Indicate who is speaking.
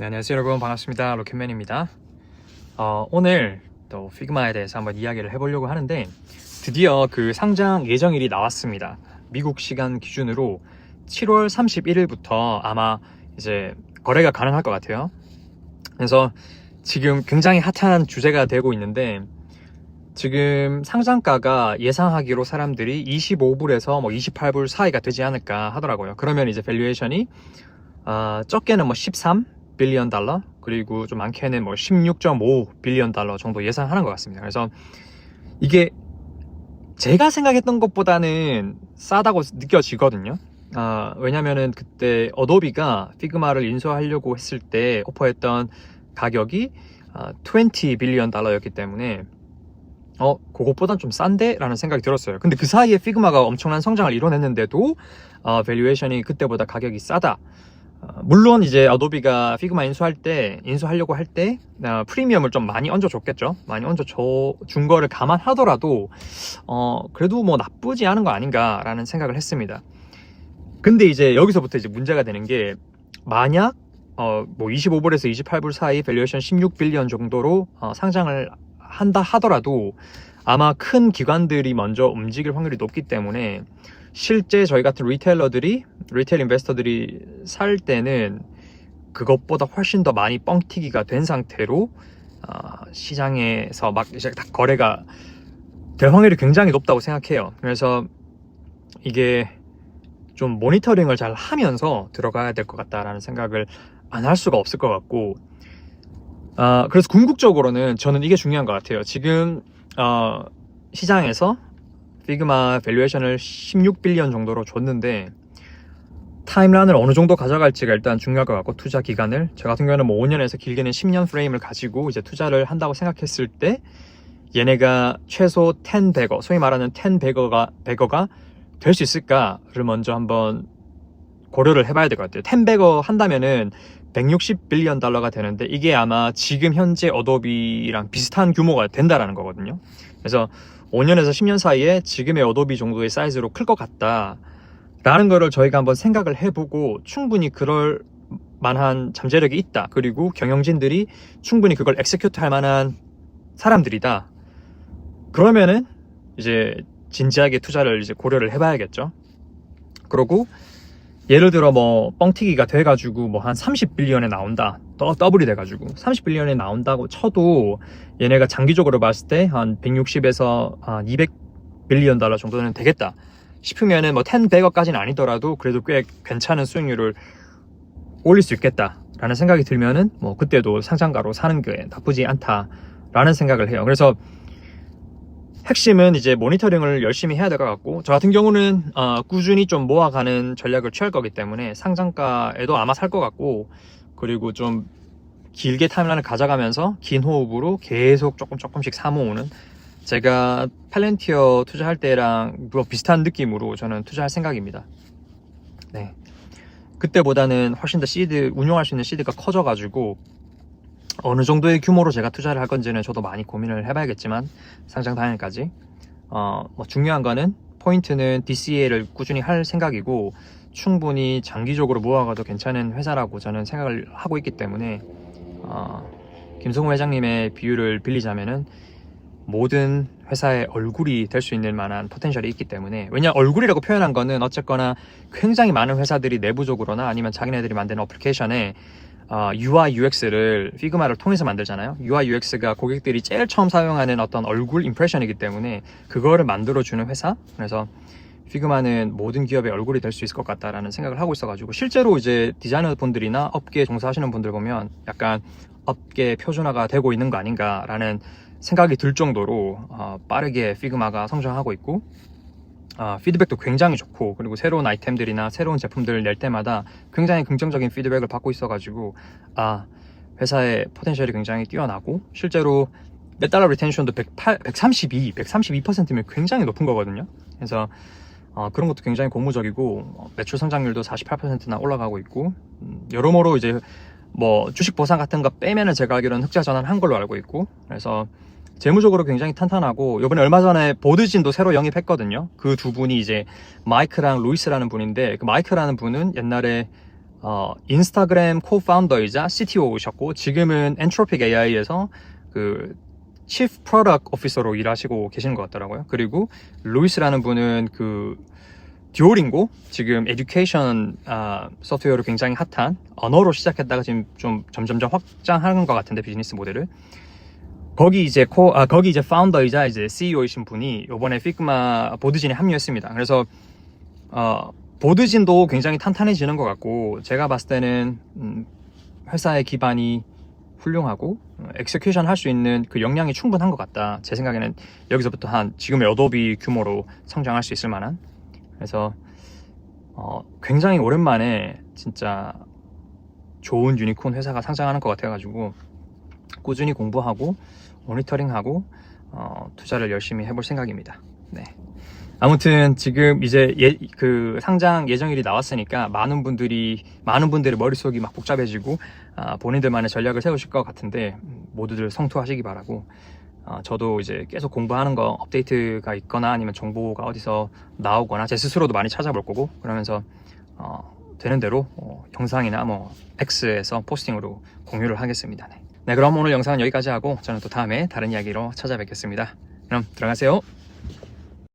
Speaker 1: 네, 안녕하세요 여러분. 반갑습니다. 로켓맨입니다. 어, 오늘 또 피그마에 대해서 한번 이야기를 해보려고 하는데 드디어 그 상장 예정일이 나왔습니다. 미국 시간 기준으로 7월 31일부터 아마 이제 거래가 가능할 것 같아요. 그래서 지금 굉장히 핫한 주제가 되고 있는데 지금 상장가가 예상하기로 사람들이 25불에서 뭐 28불 사이가 되지 않을까 하더라고요. 그러면 이제 밸류에이션이 아, 적게는 뭐 13 빌리언 달러 그리고 좀 많게는 뭐 16.5 빌리언 달러 정도 예상하는 것 같습니다. 그래서 이게 제가 생각했던 것보다는 싸다고 느껴지거든요. 아, 왜냐면은 그때 어도비가 피그마를 인수하려고 했을 때 오퍼했던 가격이 아, 20 빌리언 달러였기 때문에 어, 그것보단 좀 싼데? 라는 생각이 들었어요. 근데 그 사이에 피그마가 엄청난 성장을 이뤄냈는데도 어, 밸류에이션이 그때보다 가격이 싸다. 어, 물론 이제 어도비가 피그마 인수할 때 인수하려고 할때 어, 프리미엄을 좀 많이 얹어줬겠죠? 많이 얹어준 거를 감안하더라도 어 그래도 뭐 나쁘지 않은 거 아닌가라는 생각을 했습니다. 근데 이제 여기서부터 이제 문제가 되는 게 만약 어 뭐 25불에서 28불 사이 밸류에이션 16빌리언 정도로 어, 상장을 한다 하더라도 아마 큰 기관들이 먼저 움직일 확률이 높기 때문에 실제 저희 같은 리테일러들이 리테일 인베스터들이 살 때는 그것보다 훨씬 더 많이 뻥튀기가 된 상태로 어, 시장에서 막 이제 다 거래가 될 확률이 굉장히 높다고 생각해요. 그래서 이게 좀 모니터링을 잘 하면서 들어가야 될 것 같다라는 생각을 안 할 수가 없을 것 같고 아 그래서 궁극적으로는 저는 이게 중요한 것 같아요. 지금 어, 시장에서 피그마 밸류에이션을 16빌리언 정도로 줬는데 타임라인을 어느 정도 가져갈지가 일단 중요할 것 같고 투자 기간을. 저 같은 경우는 뭐 5년에서 길게는 10년 프레임을 가지고 이제 투자를 한다고 생각했을 때 얘네가 최소 10 베거 소위 말하는 10 베거가 베거가 될 수 있을까를 먼저 한번 고려를 해봐야 될 것 같아요. 10 베거 한다면은 160 빌리언 달러가 되는데 이게 아마 지금 현재 어도비랑 비슷한 규모가 된다라는 거거든요. 그래서 5년에서 10년 사이에 지금의 어도비 정도의 사이즈로 클 것 같다 라는 거를 저희가 한번 생각을 해보고 충분히 그럴 만한 잠재력이 있다. 그리고 경영진들이 충분히 그걸 엑세큐트 할 만한 사람들이다. 그러면은 이제 진지하게 투자를 이제 고려를 해봐야겠죠. 그러고 예를 들어 뭐 뻥튀기가 돼가지고 뭐 한 30빌리언에 나온다. 더 더블이 돼가지고 30빌리언에 나온다고 쳐도 얘네가 장기적으로 봤을 때 한 160에서 한 200빌리언 달러 정도는 되겠다. 싶으면은 뭐 10, 100억까지는 아니더라도 그래도 꽤 괜찮은 수익률을 올릴 수 있겠다라는 생각이 들면은 뭐 그때도 상장가로 사는 게 나쁘지 않다라는 생각을 해요. 그래서 핵심은 이제 모니터링을 열심히 해야 될 것 같고 저 같은 경우는 어, 꾸준히 좀 모아가는 전략을 취할 거기 때문에 상장가에도 아마 살 것 같고 그리고 좀 길게 타임라인을 가져가면서 긴 호흡으로 계속 조금 조금씩 사모으는 제가 팔렌티어 투자할 때랑 뭐 비슷한 느낌으로 저는 투자할 생각입니다. 네. 그때보다는 훨씬 더 시드, 운용할 수 있는 시드가 커져가지고 어느 정도의 규모로 제가 투자를 할 건지는 저도 많이 고민을 해봐야겠지만 상장 당일까지. 어, 뭐 중요한 거는 포인트는 DCA를 꾸준히 할 생각이고 충분히 장기적으로 모아가도 괜찮은 회사라고 저는 생각을 하고 있기 때문에 어, 김성호 회장님의 비유를 빌리자면은 모든 회사의 얼굴이 될 수 있는 만한 포텐셜이 있기 때문에 왜냐 얼굴이라고 표현한 거는 어쨌거나 굉장히 많은 회사들이 내부적으로나 아니면 자기네들이 만드는 어플리케이션에 어, UI, UX를 피그마를 통해서 만들잖아요. UI, UX가 고객들이 제일 처음 사용하는 어떤 얼굴 임프레션이기 때문에 그거를 만들어주는 회사. 그래서 피그마는 모든 기업의 얼굴이 될 수 있을 것 같다라는 생각을 하고 있어가지고 실제로 이제 디자이너 분들이나 업계에 종사하시는 분들 보면 약간 업계 표준화가 되고 있는 거 아닌가라는 생각이 들 정도로 어, 빠르게 피그마가 성장하고 있고 어, 피드백도 굉장히 좋고 그리고 새로운 아이템들이나 새로운 제품들을 낼 때마다 굉장히 긍정적인 피드백을 받고 있어가지고 아 회사의 포텐셜이 굉장히 뛰어나고 실제로 몇 달러 리텐션도 108, 132, 132%면 굉장히 높은 거거든요. 그래서 어, 그런 것도 굉장히 고무적이고 어, 매출 성장률도 48%나 올라가고 있고 음, 여러모로 이제 뭐 주식 보상 같은 거 빼면은 제가 알기로는 흑자 전환한 걸로 알고 있고 그래서 재무적으로 굉장히 탄탄하고 이번에 얼마 전에 보드진도 새로 영입했거든요. 그 두 분이 이제 마이크랑 루이스라는 분인데 그 마이크라는 분은 옛날에 어, 인스타그램 코파운더이자 CTO이셨고 지금은 엔트로픽 AI에서 그 Chief Product Officer로 일하시고 계시는 것 같더라고요. 그리고 루이스라는 분은 그 듀오링고 지금 에듀케이션 아, 소프트웨어로 굉장히 핫한 언어로 시작했다가 지금 좀 점점점 확장하는 것 같은데 비즈니스 모델을 거기 이제 코 아, 거기 이제 파운더이자 이제 CEO이신 분이 이번에 피그마 보드진에 합류했습니다. 그래서 어, 보드진도 굉장히 탄탄해지는 것 같고 제가 봤을 때는 음, 회사의 기반이 훌륭하고 어, 엑스큐션 할 수 있는 그 역량이 충분한 것 같다. 제 생각에는 여기서부터 한 지금의 어도비 규모로 성장할 수 있을 만한 그래서 어, 굉장히 오랜만에 진짜 좋은 유니콘 회사가 상장하는 것 같아가지고 꾸준히 공부하고 모니터링하고 어, 투자를 열심히 해볼 생각입니다. 네. 아무튼 지금 이제 예, 그 상장 예정일이 나왔으니까 많은 분들이 많은 분들의 머릿속이 막 복잡해지고 아, 본인들만의 전략을 세우실 것 같은데 음, 모두들 성투하시기 바라고 어, 저도 이제 계속 공부하는 거 업데이트가 있거나 아니면 정보가 어디서 나오거나 제 스스로도 많이 찾아볼 거고 그러면서 어, 되는 대로 어, 영상이나 뭐 X에서 포스팅으로 공유를 하겠습니다. 네. 네, 그럼 오늘 영상은 여기까지 하고 저는 또 다음에 다른 이야기로 찾아뵙겠습니다. 그럼 들어가세요.